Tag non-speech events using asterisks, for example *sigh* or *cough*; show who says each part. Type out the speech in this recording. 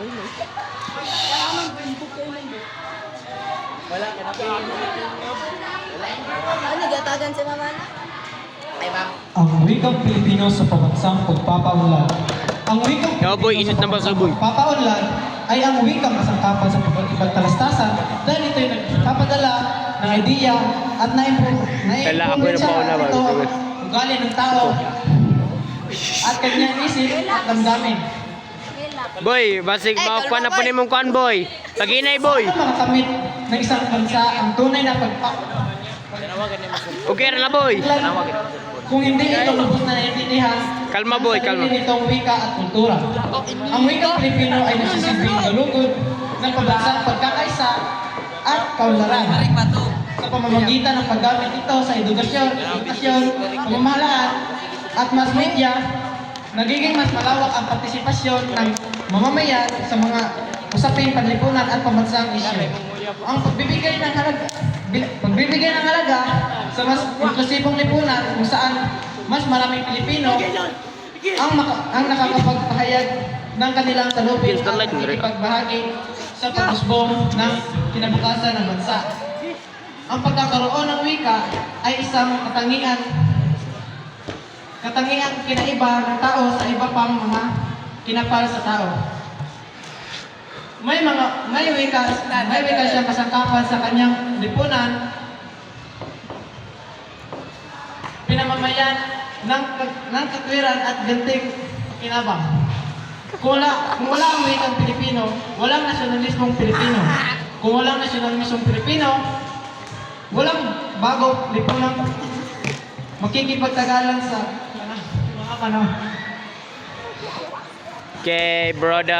Speaker 1: Wala man bimbok kayo lang. Wala ka na Ano, gatagan si mama na?
Speaker 2: Ay, ma'am.
Speaker 3: Ang wikang Pilipino sa pamansang pagpapaunlad. Ang wikang
Speaker 4: Pilipino boy, init na ba sa boy?
Speaker 3: pagpapaunlad ay ang wikang kasangkapan sa pag-ibang talastasan dahil ito yung nagpapadala ng idea at na-improve
Speaker 4: Kala ako yung pauna. *laughs* Boy, basig
Speaker 1: Eh,
Speaker 4: makakuha na po
Speaker 1: boy.
Speaker 4: ni mong kuan boy. Paginay boy.
Speaker 3: Ang mga kamit ng isang bansa ang tunay na pagpa
Speaker 4: Okay ra na boy.
Speaker 3: kung hindi ito lubos na naiintindihan
Speaker 4: Kalma, boy, kalma.
Speaker 3: nitong wika at kultura. Ang wikang Pilipino ay nagsisilbing galugod ng pambansang pagkakaisa at kaunlaran sa pamamagitan ng paggamit ito sa edukasyon, edukasyon, pamamahalaan at mass media, nagiging mas malawak ang partisipasyon ng mamamayan sa mga usaping panlipunan at pambansang isyu. Ang pagbibigay ng halaga, bi- pagbibigay ng halaga sa mas inklusibong lipunan kung saan mas maraming Pilipino ang, maka- ang nakakapagpahayag ng kanilang
Speaker 4: light,
Speaker 3: at
Speaker 4: Rick.
Speaker 3: pagbahagi sa pag-usbong ng kinabukasan ng bansa. Ang pagkakaroon ng wika ay isang katangian katangian kinaiba ng tao sa iba pang mga kinapal sa tao. May mga may wika may wika siyang kasangkapan sa kanyang lipunan pinamamayan ng ng katwiran at ganting kinabang. Kung wala, kung wala ang wikang Pilipino, walang nasyonalismong Pilipino. Kung walang nasyonalismong Pilipino, walang bago lipunang makikipagtagalan sa
Speaker 4: Okay, brother.